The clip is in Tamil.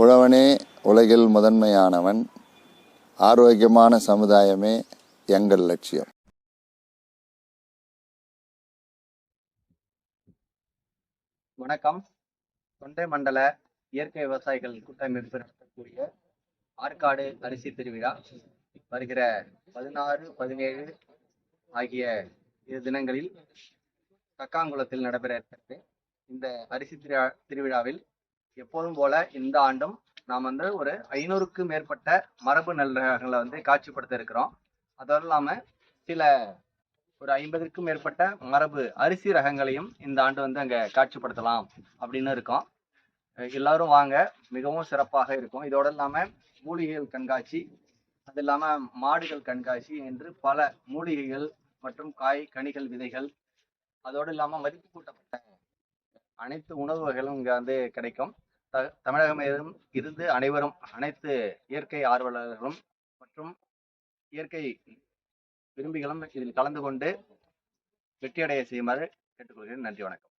உழவனே உலகில் முதன்மையானவன் ஆரோக்கியமான சமுதாயமே எங்கள் லட்சியம். வணக்கம். தொண்டை மண்டல இயற்கை விவசாயிகள் கூட்டமைப்பு நடத்தக்கூடிய ஆற்காடு அரிசி திருவிழா வருகிற பதினாறு பதினேழு ஆகிய இரு தினங்களில் கக்காங்குளத்தில் நடைபெற இருக்கிறது. இந்த அரிசி திருவிழா திருவிழாவில் எப்போதும் போல இந்த ஆண்டும் நாம் வந்து ஒரு ஐநூறுக்கும் மேற்பட்ட மரபு நல் ரகங்களை வந்து காட்சிப்படுத்த இருக்கிறோம். அதோடு இல்லாமல் சில ஒரு ஐம்பதுக்கும் மேற்பட்ட மரபு அரிசி ரகங்களையும் இந்த ஆண்டு வந்து அங்கே காட்சிப்படுத்தலாம் அப்படின்னு இருக்கோம். எல்லாரும் வாங்க மிகவும் சிறப்பாக இருக்கும். இதோடு இல்லாமல் மூலிகைகள் கண்காட்சி அது இல்லாமல் மாடுகள் கண்காட்சி என்று பல மூலிகைகள் மற்றும் காய் கனிகள் விதைகள் அதோடு இல்லாமல் மதிப்பு கூட்டப்பட்ட அனைத்து உணவு வகைகளும் இங்கே வந்து கிடைக்கும். தமிழகம் இருந்து அனைவரும் அனைத்து இயற்கை ஆர்வலர்களும் மற்றும் இயற்கை விரும்பிகளும் இதில் கலந்து கொண்டு வெற்றியடைய செய்யுமாறு கேட்டுக்கொள்கிறேன். நன்றி வணக்கம்.